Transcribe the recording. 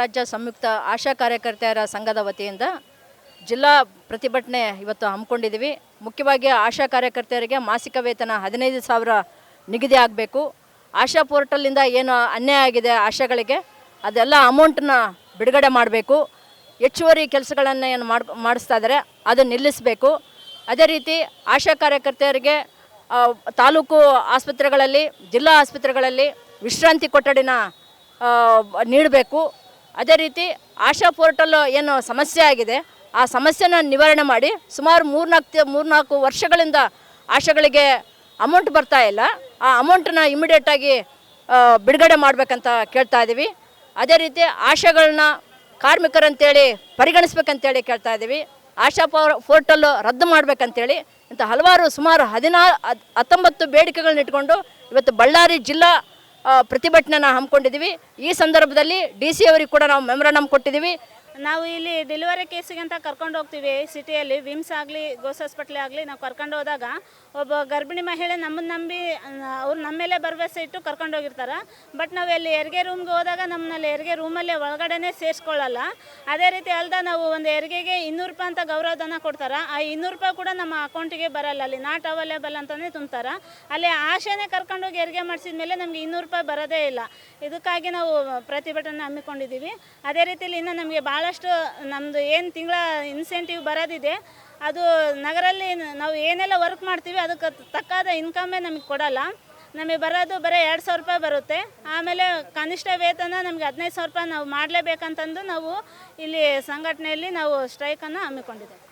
ರಾಜ್ಯ ಸಂಯುಕ್ತ ಆಶಾ ಕಾರ್ಯಕರ್ತೆಯರ ಸಂಘದ ವತಿಯಿಂದ ಜಿಲ್ಲಾ ಪ್ರತಿಭಟನೆ ಇವತ್ತು ಹಮ್ಮಿಕೊಂಡಿದ್ದೀವಿ. ಮುಖ್ಯವಾಗಿ ಆಶಾ ಕಾರ್ಯಕರ್ತೆಯರಿಗೆ ಮಾಸಿಕ ವೇತನ ಹದಿನೈದು ಸಾವಿರ ನಿಗದಿ ಆಗಬೇಕು. ಆಶಾ ಪೋರ್ಟಲಿಂದ ಏನು ಅನ್ಯಾಯ ಆಗಿದೆ ಆಶಾಗಳಿಗೆ, ಅದೆಲ್ಲ ಅಮೌಂಟನ್ನ ಬಿಡುಗಡೆ ಮಾಡಬೇಕು. ಹೆಚ್ಚುವರಿ ಕೆಲಸಗಳನ್ನು ಏನು ಮಾಡ್, ಮಾಡಿಸ್ತಾ ಇದ್ದಾರೆ ಅದನ್ನು ನಿಲ್ಲಿಸಬೇಕು. ಅದೇ ರೀತಿ ಆಶಾ ಕಾರ್ಯಕರ್ತೆಯರಿಗೆ ತಾಲೂಕು ಆಸ್ಪತ್ರೆಗಳಲ್ಲಿ, ಜಿಲ್ಲಾ ಆಸ್ಪತ್ರೆಗಳಲ್ಲಿ ವಿಶ್ರಾಂತಿ ಕೊಠಡಿನ ನೀಡಬೇಕು. ಅದೇ ರೀತಿ ಆಶಾ ಪೋರ್ಟಲ್ ಏನು ಸಮಸ್ಯೆ ಆಗಿದೆ. ಆ ಸಮಸ್ಯೆನ ನಿವಾರಣೆ ಮಾಡಿ ಸುಮಾರು ಮೂರ್ನಾಲ್ಕು ಮೂರ್ನಾಲ್ಕು ವರ್ಷಗಳಿಂದ ಆಶಾಗಳಿಗೆ ಅಮೌಂಟ್ ಬರ್ತಾ ಇಲ್ಲ. ಆ ಅಮೌಂಟನ್ನ ಇಮಿಡಿಯೇಟಾಗಿ ಬಿಡುಗಡೆ ಮಾಡಬೇಕಂತ ಕೇಳ್ತಾ ಇದ್ದೀವಿ ಅದೇ ರೀತಿ ಆಶಾಗಳನ್ನ ಕಾರ್ಮಿಕರಂತೇಳಿ ಪರಿಗಣಿಸ್ಬೇಕಂತೇಳಿ ಕೇಳ್ತಾ ಇದ್ದೀವಿ ಆಶಾ ಪೋರ್ ಪೋರ್ಟಲ್ ರದ್ದು ಮಾಡಬೇಕಂತೇಳಿ ಇಂಥ ಹಲವಾರು ಸುಮಾರು ಹದಿನಾರು ಹದ್- ಹತ್ತೊಂಬತ್ತು ಬೇಡಿಕೆಗಳನ್ನ ಇಟ್ಕೊಂಡು ಇವತ್ತು ಬಳ್ಳಾರಿ ಜಿಲ್ಲಾ ಆ, ಪ್ರತಿಭಟನೆನ ಹಮ್ಮಿಕೊಂಡಿದ್ದೀವಿ. ಈ ಸಂದರ್ಭದಲ್ಲಿ ಡಿ ಸಿ ಅವರಿಗೆ ಕೂಡ ನಾವು ಮೆಮೊರಂಡಮ್ ಕೊಟ್ಟಿದ್ದೀವಿ. ನಾವು ಇಲ್ಲಿ ಡೆಲಿವರಿ ಕೇಸಿಗೆ ಅಂತ ಕರ್ಕೊಂಡು ಹೋಗ್ತೀವಿ ಸಿಟಿಯಲ್ಲಿ, ವಿಮ್ಸ್ ಆಗಲಿ, ಗೋಸ್ ಹಾಸ್ಪಿಟ್ಲ್ ಆಗಲಿ, ನಾವು ಕರ್ಕೊಂಡು ಹೋದಾಗ ಒಬ್ಬ ಗರ್ಭಿಣಿ ಮಹಿಳೆ ನಮ್ಮನ್ನು ನಂಬಿ, ಅವ್ರು ನಮ್ಮ ಮೇಲೆ ಭರವಸೆ ಇಟ್ಟು ಕರ್ಕೊಂಡು ಹೋಗಿರ್ತಾರೆ. ಬಟ್ ನಾವು ಅಲ್ಲಿ ಹೆರಿಗೆ ರೂಮ್ಗೆ ಹೋದಾಗ ನಮ್ಮನ್ನಲ್ಲಿ ಹೆರಿಗೆ ರೂಮಲ್ಲೇ ಒಳಗಡೆನೇ ಸೇರಿಸ್ಕೊಳ್ಳಲ್ಲ. ಅದೇ ರೀತಿ ಅಲ್ದ ನಾವು ಒಂದು ಹೆರಿಗೆಗೆ ಇನ್ನೂರು ರೂಪಾಯಿ ಅಂತ ಗೌರವಧನ ಕೊಡ್ತಾರೆ. ಆ ಇನ್ನೂರು ರೂಪಾಯಿ ಕೂಡ ನಮ್ಮ ಅಕೌಂಟಿಗೆ ಬರಲ್ಲ. ಅಲ್ಲಿ ನಾಟ್ ಅವೈಲೇಬಲ್ ಅಂತಲೇ ತುಂಬ್ತಾರೆ. ಅಲ್ಲಿ ಆಶೆನೇ ಕರ್ಕೊಂಡೋಗಿ ಹೆರಿಗೆ ಮಾಡಿಸಿದ ಮೇಲೆ ನಮಗೆ ಇನ್ನೂರು ರೂಪಾಯಿ ಬರೋದೇ ಇಲ್ಲ. ಇದಕ್ಕಾಗಿ ನಾವು ಪ್ರತಿಭಟನೆ ಹಮ್ಮಿಕೊಂಡಿದ್ದೀವಿ. ಅದೇ ರೀತಿಯಲ್ಲಿ ಇನ್ನು ನಮಗೆ ಭಾಳಷ್ಟು ನಮ್ಮದು ಏನು ತಿಂಗಳ ಇನ್ಸೆಂಟಿವ್ ಬರೋದಿದೆ. ಅದು ನಗರಲ್ಲಿ ನಾವು ಏನೆಲ್ಲ ವರ್ಕ್ ಮಾಡ್ತೀವಿ ಅದಕ್ಕೆ ತಕ್ಕಾದ ಇನ್ಕಮೇ ನಮಗೆ ಕೊಡಲ್ಲ. ನಮಗೆ ಬರೋದು ಬರೀ ಎರಡು ಸಾವಿರ ರೂಪಾಯಿ ಬರುತ್ತೆ. ಆಮೇಲೆ ಕನಿಷ್ಠ ವೇತನ ನಮಗೆ ಹದಿನೈದು ಸಾವಿರ ರೂಪಾಯಿ ನಾವು ಮಾಡಲೇಬೇಕಂತಂದು ನಾವು ಇಲ್ಲಿ ಸಂಘಟನೆಯಲ್ಲಿ ನಾವು ಸ್ಟ್ರೈಕನ್ನು ಹಮ್ಮಿಕೊಂಡಿದ್ದೇವೆ.